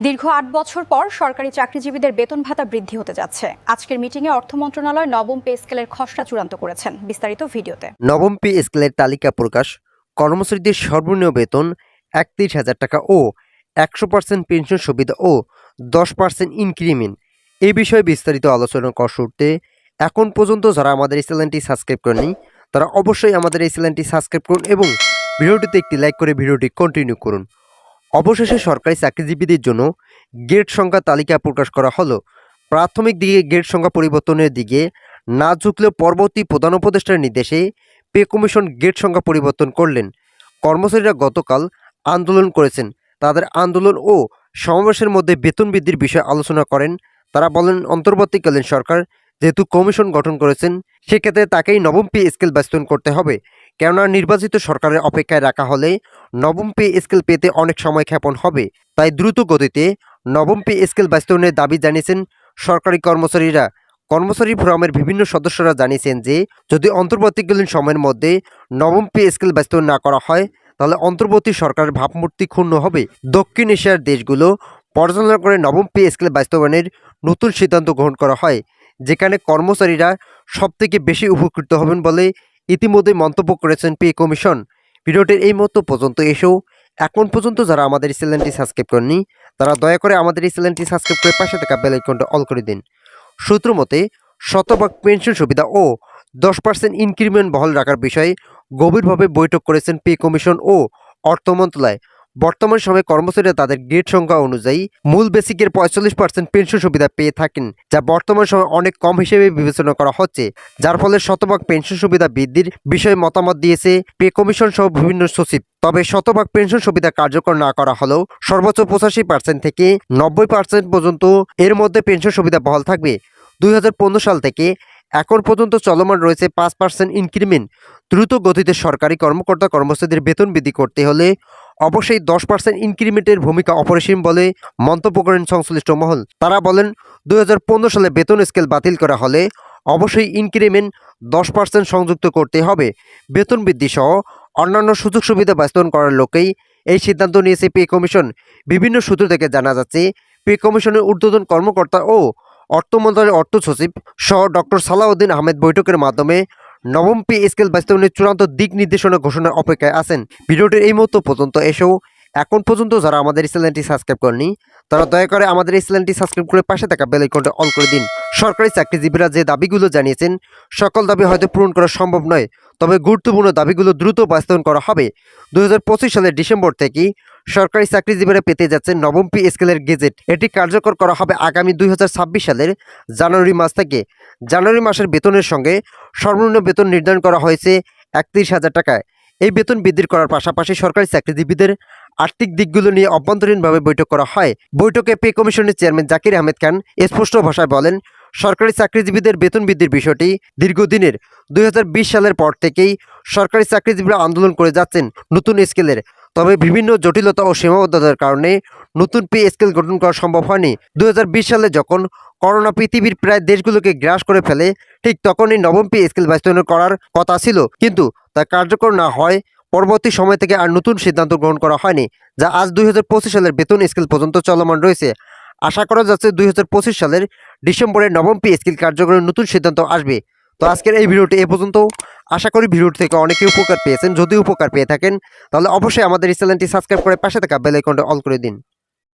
দীর্ঘ আট বছর পর সরকারি চাকরিজীবীদের বেতন ভাতা বৃদ্ধি হতে যাচ্ছে। আজকের মিটিংয়ে অর্থ মন্ত্রণালয় নবম পে স্কেলের খসড়া চূড়ান্ত করেছেন বিস্তারিত ভিডিওতে। নবম পে স্কেলের তালিকা প্রকাশ, কর্মচারীদের সর্বনিম্ন বেতন একত্রিশ হাজার টাকা ও একশো পার্সেন্ট পেনশন সুবিধা ও দশ পার্সেন্ট ইনক্রিমেন্ট। এই বিষয়ে বিস্তারিত আলোচনা করার শুরুতে এখন পর্যন্ত যারা আমাদের এই চ্যানেলটি সাবস্ক্রাইব করেনি তারা অবশ্যই আমাদের এই চ্যানেলটি সাবস্ক্রাইব করুন এবং ভিডিওটিতে একটি লাইক করে ভিডিওটি কন্টিনিউ করুন। অবশেষে সরকারি চাকরিজীবীদের জন্য গেট সংখ্যা তালিকা প্রকাশ করা হলো। প্রাথমিক দিকে গেট সংখ্যা পরিবর্তনের দিকে না ঝুঁকলেও পরবর্তী প্রধান উপদেষ্টার নির্দেশে পে কমিশন গেট সংখ্যা পরিবর্তন করলেন। কর্মচারীরা গতকাল আন্দোলন করেছেন। তাদের আন্দোলন ও সমাবেশের মধ্যে বেতন বৃদ্ধির বিষয়ে আলোচনা করেন। তারা বলেন, অন্তর্বর্তীকালীন সরকার যেহেতু কমিশন গঠন করেছেন, সেক্ষেত্রে তাকেই নবম পে স্কেল বাস্তবায়ন করতে হবে। কেননা নির্বাচিত সরকারের অপেক্ষায় রাখা হলে নবম পে স্কেল পেতে অনেক সময় ক্ষেপণ হবে। তাই দ্রুত গতিতে নবম পে স্কেল বাস্তবায়নের দাবি জানিয়েছেন সরকারি কর্মচারীরা। কর্মচারী ফোরামের বিভিন্ন সদস্যরা জানিয়েছেন যে, যদি অন্তর্বর্তীকালীন সময়ের মধ্যে নবম পে স্কেল বাস্তবায়ন না করা হয়, তাহলে অন্তর্বর্তী সরকারের ভাবমূর্তি ক্ষুণ্ণ হবে। দক্ষিণ এশিয়ার দেশগুলো পর্যালোচনা করে নবম পে স্কেল বাস্তবায়নের নতুন সিদ্ধান্ত গ্রহণ করা হয়, যেখানে কর্মচারীরা সবথেকে বেশি উপকৃত হবেন বলে ইতিমধ্যে মন্তব্য করেছেন পে কমিশন। ভিডিওটির এই মতো পর্যন্ত এসেও এখন পর্যন্ত যারা আমাদের এই চ্যানেলটি সাবস্ক্রাইব করেনি তারা দয়া করে আমাদের এই চ্যানেলটি সাবস্ক্রাইব করে পাশে থাকা বেল আইকনটা অল করে দিন। সূত্র মতে, শতভাগ পেনশন সুবিধা ও দশ পার্সেন্ট ইনক্রিমেন্ট বহাল রাখার বিষয়ে গভীরভাবে বৈঠক করেছেন পে কমিশন ও অর্থ মন্ত্রণালয়। বর্তমান সময়ে কর্মচারীরা তাদের গ্রেড সংখ্যা অনুযায়ী মূল বেসিকের পঁয়তাল্লিশ পার্সেন্ট পেনশন সুবিধা পেয়ে থাকেন, যা বর্তমান সময়ে অনেক কম হিসেবে বিবেচনা করা হচ্ছে, যার ফলে শতভাগ পেনশন সুবিধা বৃদ্ধির বিষয়ে মতামত দিয়েছে পে কমিশন সহ বিভিন্ন সচিব। তবে শতভাগ পেনশন সুবিধা কার্যকর না করা হলেও সর্বোচ্চ পঁচাশি পার্সেন্ট থেকে নব্বই পার্সেন্ট পর্যন্ত এর মধ্যে পেনশন সুবিধা বহাল থাকবে। দুই হাজার পনেরো সাল থেকে এখন পর্যন্ত চলমান রয়েছে পাঁচ পার্সেন্ট ইনক্রিমেন্ট দ্রুত গতিতে সরকারি কর্মকর্তা কর্মচারীদের বেতন বৃদ্ধি করতে হলে অবশ্যই দশ পার্সেন্ট ইনক্রিমেন্টের ভূমিকা অপরিসীম বলে মন্তব্য করেন সংশ্লিষ্ট মহল। তারা বলেন দু হাজার পনেরো সালে বেতন স্কেল বাতিল করা হলে অবশ্যই ইনক্রিমেন্ট দশ পার্সেন্ট সংযুক্ত করতে হবে। বেতন বৃদ্ধি সহ অন্যান্য সুযোগ সুবিধা বাস্তবায়ন করার লোকেই এই সিদ্ধান্ত নিয়েছে পে কমিশন। বিভিন্ন সূত্র থেকে জানা যাচ্ছে, পে কমিশনের ঊর্ধ্বতন কর্মকর্তা ও অর্থ মন্ত্রণালয়ের অর্থ সচিব সহ ডক্টর সালাউদ্দিন আহমেদ বৈঠকের মাধ্যমে নবম পে স্কেল বাস্তবায়নের চূড়ান্ত দিক নির্দেশনা ঘোষণার অপেক্ষায় আছেন। ভিডিওটির এই মুহূর্ত পর্যন্ত এসেও এখন পর্যন্ত যারা আমাদের এই চ্যানেলটি সাবস্ক্রাইব করেনি তারা দয়া করে আমাদের এই চ্যানেলটি সাবস্ক্রাইব করে পাশে থাকা বেল আইকনটা অন করে দিন। সরকারি চাকরিজীবীরা যে দাবিগুলো জানিয়েছেন, সকল দাবি হয়তো পূরণ করা সম্ভব নয়। তবে গুরুত্বপূর্ণ দাবিগুলো দ্রুত বাস্তবায়ন করা হবে। দুই হাজার পঁচিশ সালের ডিসেম্বর থেকেই সরকারি চাকরিজীবীরা পেতে যাচ্ছেন নবম পি স্কেলের গেজেট। এটি কার্যকর করা হবে আগামী দুই হাজার ছাব্বিশ সালের জানুয়ারি মাস থেকে। জানুয়ারি মাসের বেতনের সঙ্গে সর্বনিম্ন বেতন নির্ধারণ করা হয়েছে একত্রিশ হাজার টাকায়। এই বেতন বৃদ্ধির করার পাশাপাশি সরকারি চাকরিজীবীদের আর্থিক দিকগুলো নিয়ে অভ্যন্তরীণভাবে বৈঠক করা হয়। বৈঠকে পে কমিশনের চেয়ারম্যান জাকির আহমেদ খান স্পষ্ট ভাষায় বলেন, সরকারি চাকরিজীবীদের বেতন বৃদ্ধির বিষয়টি দীর্ঘদিনের দুই হাজার বিশ সালের পর থেকেই সরকারি চাকরিজীবীরা আন্দোলন করে যাচ্ছেন নতুন স্কেলের। তবে বিভিন্ন জটিলতা ও সীমাবদ্ধতার কারণে নতুন পে স্কেল গঠন করা সম্ভব হয়নি। দুই হাজার বিশ সালে যখন করোনা পৃথিবীর প্রায় দেশগুলোকে গ্রাস করে ফেলে, ঠিক তখনই নবম পে স্কেল বাস্তবায়ন করার কথা ছিল, কিন্তু তা কার্যকর না হয় পরবর্তী সময় থেকে আর নতুন সিদ্ধান্ত গ্রহণ করা হয়নি, যা আজ দুই হাজার পঁচিশ সালের বেতন স্কেল পর্যন্ত চলমান রয়েছে। আশা করা যাচ্ছে দুই হাজার পঁচিশ সালের ডিসেম্বরে নবম পে স্কেল কার্যকরের নতুন সিদ্ধান্ত আসবে। তো আজকের এই ভিডিওটি এ পর্যন্ত। আশা করি ভিডিওটি থেকে অনেকে উপকার পেয়েছেন। যদি উপকার পেয়ে থাকেন, তাহলে অবশ্যই আমাদের এই চ্যানেলটি সাবস্ক্রাইব করে পাশে থাকা বেল আইকনটা অল করে দিন।